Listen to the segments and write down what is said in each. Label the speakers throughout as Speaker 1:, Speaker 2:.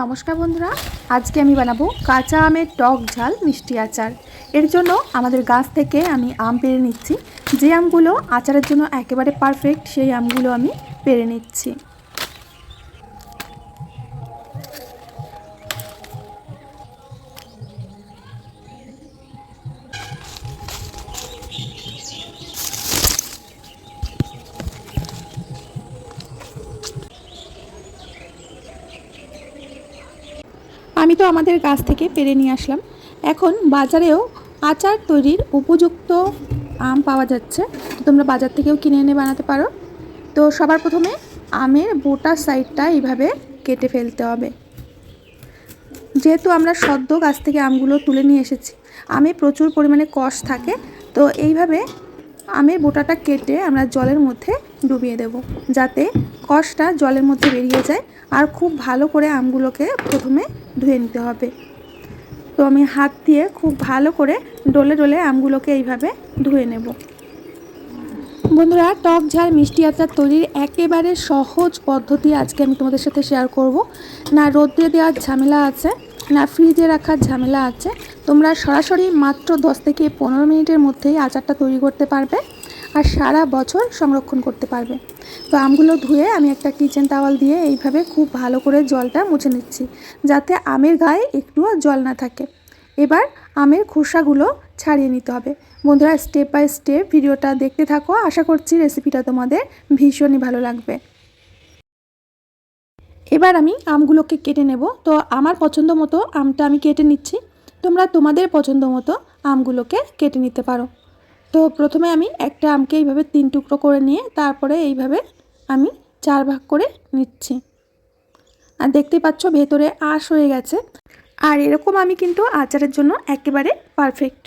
Speaker 1: নমস্কার বন্ধুরা, আজকে আমি বানাবো কাঁচা আমের টক ঝাল মিষ্টি আচার। এর জন্য আমাদের গাছ থেকে আমি আম পেরে নিচ্ছি। যে আমগুলো আচারের জন্য একেবারে পারফেক্ট সেই আমগুলো আমি পেরে নিচ্ছি। আমি তো আমাদের গাছ থেকে পেরে নিয়ে আসলাম। এখন বাজারেও আচার তৈরির উপযুক্ত আম পাওয়া যাচ্ছে। তোমরা বাজার থেকেও কিনে এনে বানাতে পারো। তো সবার প্রথমে আমের বোটা সাইডটা এইভাবে কেটে ফেলতে হবে। যেহেতু আমরা সদ্য গাছ থেকে আমগুলো তুলে নিয়ে এসেছি, আমে প্রচুর পরিমাণে কষ থাকে, তো এইভাবে আমের বোটাটা কেটে আমরা জলের মধ্যে ডুবিয়ে দেব। যাতে কষটা জলের মধ্যে বেরিয়ে যায় আর খুব ভালো করে আমগুলোকে প্রথমে ধুয়ে নিতে হবে। তো আমি হাত দিয়ে খুব ভালো করে ডলে ডলে আমগুলোকে এইভাবে ধুয়ে নেব। বন্ধুরা, টক ঝাল মিষ্টি আচার তৈরির একেবারে সহজ পদ্ধতি আজকে আমি তোমাদের সাথে শেয়ার করব। না রোদ্রে দেওয়ার ঝামেলা আছে, না ফ্রিজে রাখার ঝামেলা আছে। তোমরা সরাসরি মাত্র দশ থেকে পনেরো মিনিটের মধ্যেই আচারটা তৈরি করতে পারবে। আর সারা বছর সংরক্ষণ করতে পারবে। তো আমগুলো ধুয়ে আমি একটা কিচেন টাওয়াল দিয়ে এইভাবে খুব ভালো করে জলটা মুছে নিচ্ছি, যাতে আমের গায়ে একটুও জল না থাকে। এবার আমের খোসাগুলো ছাড়িয়ে নিতে হবে। বন্ধুরা স্টেপ বাই স্টেপ ভিডিওটা দেখতে থাকো। আশা করছি রেসিপিটা তোমাদের ভীষণই ভালো লাগবে। এবার আমি আমগুলোকে কেটে নেব। তো আমার পছন্দ মতো আমটা আমি কেটে নিচ্ছি। তোমরা তোমাদের পছন্দ মতো আমগুলোকে কেটে নিতে পারো। তো প্রথমে আমি একটা আমকে এইভাবে তিন টুকরো করে নিয়ে তারপরে এইভাবে আমি চার ভাগ করে নিচ্ছি। আর দেখতে পাচ্ছ ভেতরে আঁশ হয়ে গেছে। আর এরকম আমি কিন্তু আচারের জন্য একেবারে পারফেক্ট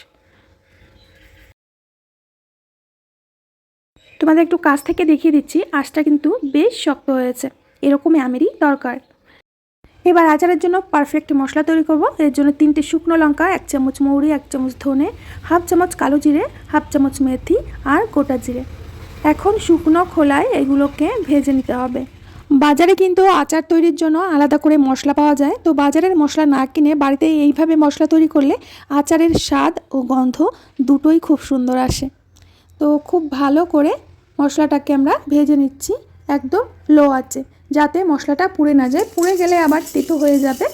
Speaker 1: তোমাদের একটু কাছ থেকে দেখিয়ে দিচ্ছি, আঁশটা কিন্তু বেশ শক্ত হয়েছে। এরকমই আমেরই দরকার। এবার আচারের জন্য পারফেক্ট মশলা তৈরি করব। এর জন্য তিনটে শুকনো লঙ্কা, এক চামচ মৌরি, এক চামচ ধনে, হাফ চামচ কালো জিরে, হাফ চামচ মেথি আর গোটা জিরে। এখন শুকনো খোলায় এগুলোকে ভেজে নিতে হবে। বাজারে কিন্তু আচার তৈরির জন্য আলাদা করে মশলা পাওয়া যায়। তো বাজারের মশলা না কিনে বাড়িতে এইভাবে মশলা তৈরি করলে আচারের স্বাদ ও গন্ধ দুটোই খুব সুন্দর আসে। তো খুব ভালো করে মশলাটাকে আমরা ভেজে নিচ্ছি একদম লো আছে যাতে মশলাটা পুড়ে না যায়। পুড়ে গেলে আবার তেতো হয়ে যাবে।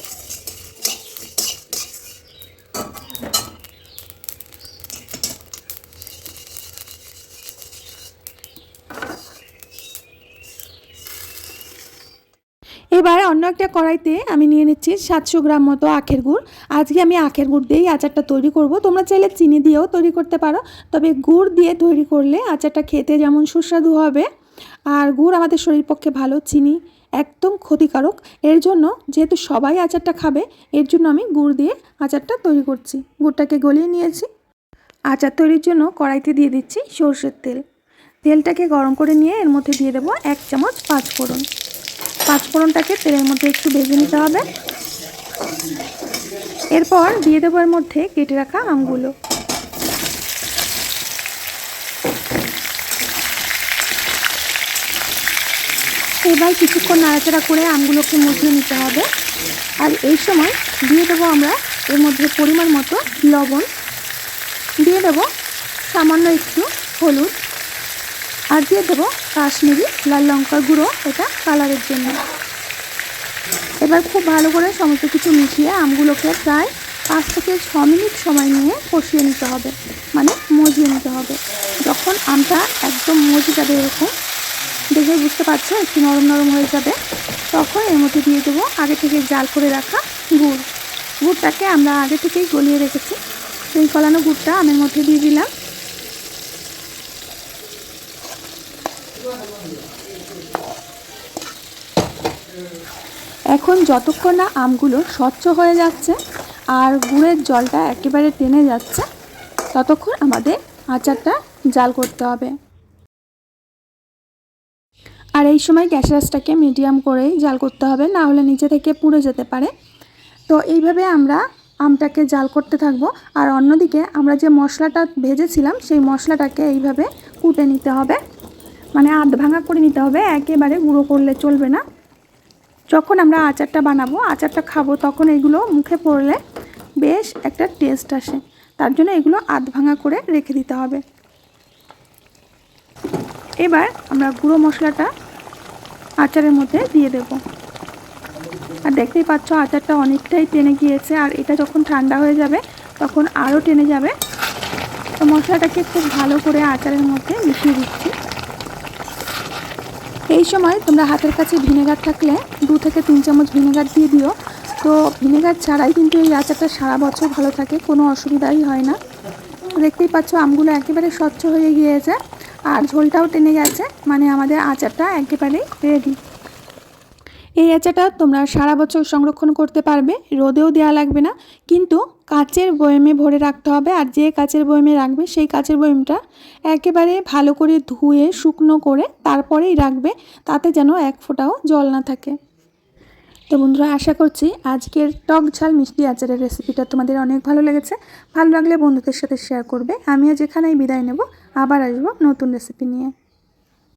Speaker 1: এবার অন্য একটা কড়াইতে আমি নিয়ে নিচ্ছি সাতশো গ্রাম মতো আখের গুড়। আজকে আমি আখের গুড় দিয়েই আচারটা তৈরি করব। তোমরা চাইলে চিনি দিয়েও তৈরি করতে পারো। তবে গুড় দিয়ে তৈরি করলে আচারটা খেতে যেমন সুস্বাদু হবে। আর গুড় আমাদের শরীর পক্ষে ভালো, চিনি একদম ক্ষতিকারক। এর জন্য যেহেতু সবাই আচারটা খাবে, এর জন্য আমি গুড় দিয়ে আচারটা তৈরি করছি। গুড়টাকে গলিয়ে নিয়েছি। আচার তৈরির জন্য কড়াইতে দিয়ে দিচ্ছি সর্ষের তেল। তেলটাকে গরম করে নিয়ে এর মধ্যে দিয়ে দেবো এক চামচ পাঁচ ফোড়ন পাঁচফোড়নটাকে তেলের মধ্যে একটু ভেজে নিতে হবে। এরপর দিয়ে দেবো এর মধ্যে কেটে রাখা আমগুলো এবার কিছুক্ষণ নাড়াচাড়া করে আমগুলোকে মুছিয়ে নিতে হবে। আর এই সময় দিয়ে দেবো আমরা এর মধ্যে পরিমাণ মতো লবণ। দিয়ে দেবো সামান্য একটু হলুদ। আর দিয়ে দেবো কাশ্মীরি লাল লঙ্কার গুঁড়ো এটা কালারের জন্য। এবার খুব ভালো করে সমস্ত কিছু মিশিয়ে আমগুলোকে প্রায় পাঁচ থেকে ছ মিনিট সময় নিয়ে কষিয়ে নিতে হবে। মানে মজিয়ে নিতে হবে। যখন আমটা একদম মজে যাবে এরকম দেখে বুঝতে পারছ, একটু নরম নরম হয়ে যাবে। তখন এর মধ্যে দিয়ে দেবো আগে থেকে জাল করে রাখা গুড়। গুড়টাকে আমরা আগে থেকেই গলিয়ে রেখেছি। সেই কলানো গুড়টা আমের মধ্যে দিয়ে দিলাম। এখন যতক্ষণ না আমগুলো স্বচ্ছ হয়ে যাচ্ছে আর গুড়ের জলটা একেবারে টেনে যাচ্ছে, ততক্ষণ আমাদের আচারটা জাল করতে হবে। আর এই সময় গ্যাস রাসটাকে মিডিয়াম করেই জাল করতে হবে, না হলে নিচে থেকে পুড়ে যেতে পারে। তো এইভাবে আমরা আমটাকে জাল করতে থাকব। আর অন্যদিকে আমরা যে মশলাটা ভেজেছিলাম, সেই মশলাটাকে এইভাবে কুটে নিতে হবে। মানে আধ ভাঙা করে নিতে হবে, একেবারে গুঁড়ো করলে চলবে না। যখন আমরা আচারটা বানাবো, আচারটা খাব, তখন এগুলো মুখে পড়লে বেশ একটা টেস্ট আসে। তার জন্য এগুলো আধ ভাঙা করে রেখে দিতে হবে। এবার আমরা গুঁড়ো মশলাটা আচারের মধ্যে দিয়ে দেব। আর দেখতেই পাচ্ছ, আচারটা অনেকটাই টেনে গিয়েছে। আর এটা যখন ঠান্ডা হয়ে যাবে, তখন আরও টেনে যাবে। তো মশলাটাকে খুব ভালো করে আচারের মধ্যে মিশিয়ে দিচ্ছি। এই সময় তোমরা হাতের কাছে ভিনেগার থাকলে দু থেকে তিন চামচ ভিনেগার দিয়ে দিও। তো ভিনেগার ছাড়াই কিন্তু এই আচারটা সারা বছর ভালো থাকে, কোনো অসুবিধাই হয় না। দেখতেই পাচ্ছ, আমগুলো একেবারে স্বচ্ছ হয়ে গিয়েছে। আর ঝোলটাও টেনে গেছে। মানে আমাদের আচারটা একেবারেই রেডি এই আচারটা তোমরা সারা বছর সংরক্ষণ করতে পারবে, রোদেও দেওয়া লাগবে না। কিন্তু কাচের বয়েমে ভরে রাখতে হবে, আর যে কাচের বয়মে রাখবে সেই কাচের বয়মটা একেবারে ভালো করে ধুয়ে শুকনো করে তারপরেই রাখবে, তাতে যেন এক ফোঁটাও জল না থাকে। তো বন্ধুরা, আশা করছি আজকের টক ঝাল মিষ্টি আচারের রেসিপিটা তোমাদের অনেক ভালো লেগেছে। ভালো লাগলে বন্ধুদের সাথে শেয়ার করবে। আমিও যেখানেই বিদায় নেব, আবার আসব নতুন রেসিপি নিয়ে।